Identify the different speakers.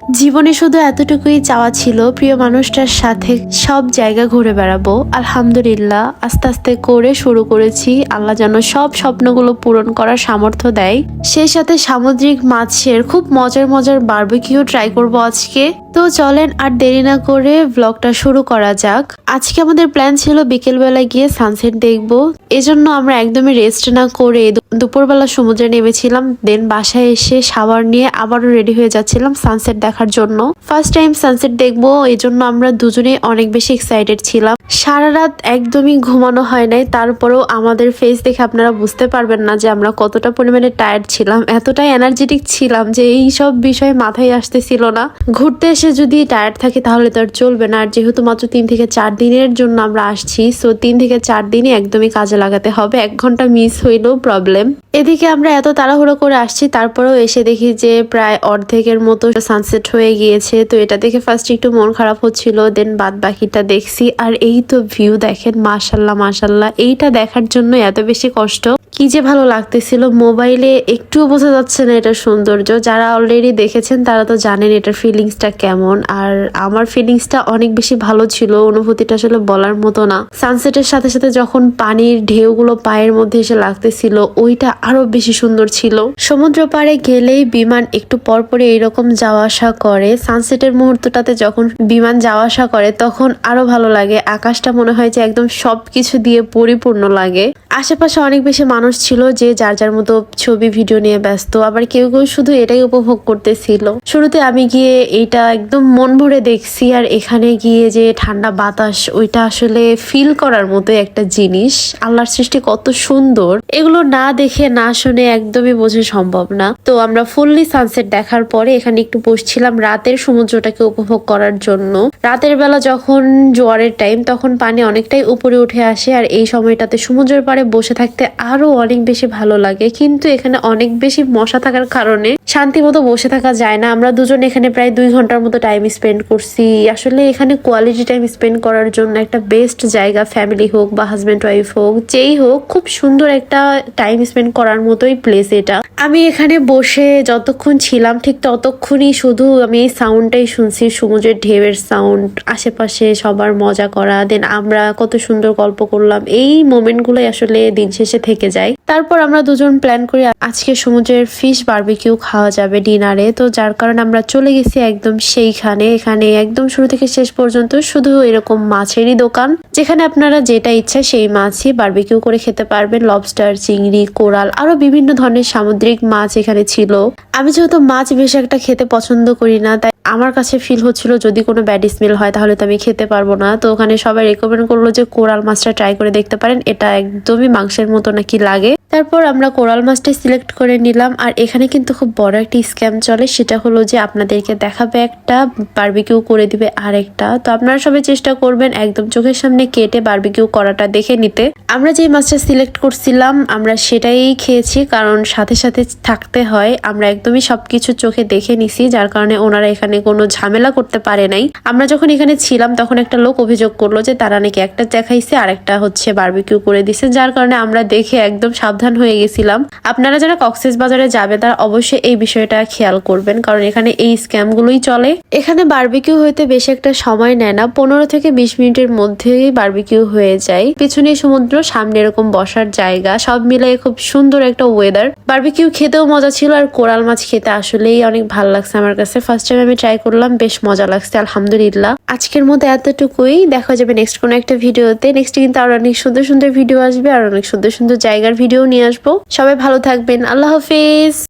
Speaker 1: জীবনে শুধু এতটুকুই চাওয়া ছিল, প্রিয় মানুষটার সাথে সব জায়গা ঘুরে বেড়াবো। আলহামদুলিল্লাহ, আস্তে আস্তে করে শুরু করেছি। আল্লাহ যেন সব স্বপ্নগুলো পূরণ করার সামর্থ্য দেয়। সেই সাথে সামুদ্রিক মাছের খুব মজার মজার বারবিকিউ ট্রাই করব আজকে। তো চলেন আর দেরি না করে ব্লগটা শুরু করা যাক। আজকে আমাদের প্ল্যান ছিল বিকেলবেলা গিয়ে সানসেট দেখব। এজন্য আমরা একদমই রেস্ট না করে দুপুরবেলা সমুদ্রে নেমেছিলাম দেন বাসায় এসে শাওয়ার নিয়ে আবারও রেডি হয়ে যাচ্ছিলাম সানসেট দেখার জন্য। ফার্স্ট টাইম সানসেট দেখব এই জন্য আমরা দুজনেই অনেক বেশি এক্সাইটেড ছিলাম। সারা রাত একদমই ঘুমানো হয় নাই, তারপরেও আমাদের ফেস দেখে আপনারা বুঝতে পারবেন না যে আমরা কতটা পরিমাণে টায়ার্ড ছিলাম, এতটাই এনার্জেটিক ছিলাম যে এই সব বিষয়ে মাথায় আসতেছিল না। ঘুরতে এসে যদি টায়ার্ড থাকি তাহলে তো আর চলবে না, আর যেহেতু মাত্র তিন থেকে চার দিনের জন্য আমরা আসছি সো তিন থেকে চার দিনই একদমই কাজে লাগাতে হবে, এক ঘণ্টা মিস হইলেও প্রবলেম এদিকে আমরা এত তাড়াহুড়ো করে আসছি, তারপরেও এসে দেখি যে প্রায় অর্ধেকের মতো সানসেট হয়ে গিয়েছে। তো এটা দেখে ফার্স্ট একটু মন খারাপ হচ্ছিল দেন বাদ বাকিটা দেখছি। আর এই তো ভিউ দেখেন, মাশাল্লাহ মাশাল্লাহ। এইটা দেখার জন্য এত বেশি কষ্ট। কি যে ভালো লাগতেছিল। মোবাইলে একটুও বোঝা যাচ্ছে না এটার সৌন্দর্য। যারা অলরেডি দেখেছেন, তারা তো জানেন এটার ফিলিংসটা কেমন। আর আমার ফিলিংসটা অনেক বেশি ভালো ছিল। অনুভূতিটা আসলে বলার মতো না। সানসেটের সাথে সাথে যখন পানির ঢেউগুলো পায়ের মধ্যে এসে লাগতেছিল, ওইটা আরও বেশি সুন্দর ছিল। সমুদ্র পাড়ে গেলেই বিমান একটু পরপরই এইরকম যাওয়া আসা করে সানসেটের মুহূর্তটাতে যখন বিমান যাওয়া আসা করে, তখন আরও ভালো লাগে। আকাশটা মনে হয় যে একদম সবকিছু দিয়ে পরিপূর্ণ লাগে। আশেপাশে অনেক বেশি মানুষ ছিল যে যার যার মতো ছবি ভিডিও নিয়ে ব্যস্ত। আবার কেউ কেউ শুধু এটাই উপভোগ করতেছিল। শুরুতে আমি গিয়ে এটা একদম মন ভরে দেখছি আর এখানে গিয়ে যে ঠান্ডা বাতাস, ওইটা আসলে ফিল করার মতো একটা জিনিস। আল্লাহর সৃষ্টি কত সুন্দর। এগুলো না দেখে না শুনে একদমই বোঝা সম্ভব না। তো আমরা ফুললি সানসেট দেখার পরে এখানে একটু বসছিলাম রাতের সমুদ্রটাকে উপভোগ করার জন্য। রাতের বেলা যখন জোয়ারের টাইম তখন পানি অনেকটাই উপরে উঠে আসে আর এই সময়টাতে সমুদ্রের পাড়ে বসে থাকতে আরও অনেক বেশি ভালো লাগে। কিন্তু এখানে অনেক বেশি মশা থাকার কারণে শান্তি মতো বসে থাকা যায় না। আমরা দুজন এখানে প্রায় দুই ঘণ্টার মতো টাইম স্পেন্ড করছি। আসলে এখানে কোয়ালিটি টাইম স্পেন্ড করার জন্য একটা বেস্ট জায়গা ফ্যামিলি হোক বা হাজব্যান্ড ওয়াইফ হোক, যেই হোক, খুব সুন্দর একটা টাইম স্পেন্ড করার মতোই প্লেস এটা। আমি এখানে বসে যতক্ষণ ছিলাম, ঠিক ততক্ষণই শুধু আমি এই সাউন্ডটাই শুনছি, সমুদ্রের ঢেউয়ের সাউন্ড আশেপাশে সবার মজা করা দেন আমরা কত সুন্দর গল্প করলাম, এই মোমেন্টগুলোই আসলে দিন শেষে থেকে যায়। তারপর আমরা দুজন প্ল্যান করি, আজকে সমুদ্রের ফিশ বারবিকিউ খাওয়া যাবে ডিনারে তো যার কারণে আমরা চলে গেছি একদম সেইখানে। এখানে একদম শুরু থেকে শেষ পর্যন্ত শুধু এরকম মাছেরই দোকান, যেখানে আপনারা যেটা ইচ্ছা সেই মাছই বারবিকিউ করে খেতে পারবেন। লবস্টার চিংড়ি, কোরাল, আরও বিভিন্ন ধরনের সামুদ্রিক মাছ এখানে ছিল। আমি যেহেতু মাছ বেশি একটা খেতে পছন্দ করি না, তাই আমার কাছে ফিল হচ্ছিল, যদি কোনো ব্যাড স্মেল হয়, তাহলে তো আমি খেতে পারব না। তো ওখানে সবাই রেকমেন্ড করল যে কোরাল মাছটা ট্রাই করে দেখতে পারেন। এটা একদমই মাংসের মতো নাকি লাগে। তারপর আমরা কোরাল মাছটা সিলেক্ট করে নিলাম। আর এখানে কিন্তু খুব বড় একটা স্ক্যাম চলে, সেটা হলো যে আপনাদেরকে দেখাবে একটা বারবিকিউ করে দিবে আরেকটা। তো আপনারা সবাই চেষ্টা করবেন একদম চোখের সামনে কেটে বারবিকিউ করাটা দেখে নিতে। আমরা যে মাছটা সিলেক্ট করছিলাম, আমরা সেটাই খেয়েছি, কারণ সাথে সাথে থাকতে হয়। আমরা একদমই সব কিছু চোখে দেখে নিছি, যার কারণে ওনারা এখানে কোনো ঝামেলা করতে পারে নাই। আমরা যখন এখানে ছিলাম, তখন একটা লোক অভিযোগ করল যে তারা নাকি একটা দেখাইছে, আর একটা হচ্ছে বার্বিকিউ করে দিছে, যার কারণে আমরা দেখে একদম সাবধান হয়ে গেছিলাম। আপনারা যারা কক্সেস বাজারে যাবে, তারা অবশ্যই এই বিষয়টা খেয়াল করবেন, কারণ এখানে এই স্ক্যামগুলোই চলে। এখানে বারবিকিউ হইতে বেশি একটা সময় নেয় না, পনেরো থেকে বিশ মিনিটের মধ্যেই বার্বিকিউ হয়ে যায়। পিছনে সমুদ্র, সামনে এরকম বসার জায়গা, সব মিলিয়ে খুব সুন্দর একটা ওয়েদার বারবিকিউ খেতেও মজা ছিল, আর কোরাল মাছ খেতে আসলেই অনেক ভালো লাগছে আমার কাছে। ফার্স্ট টাইম আমি ট্রাই করলাম, বেশ মজা লাগছে, আলহামদুলিল্লাহ। আজকের মতো এতটুকুই, দেখা যাবে নেক্সট কোনো একটা ভিডিওতে নেক্সট কিন্তু আরও অনেক সুন্দর সুন্দর ভিডিও আসবে, আর অনেক সুন্দর সুন্দর জায়গার ভিডিও নিয়ে আসব। সবাই ভালো থাকবেন, আল্লাহ হাফিজ।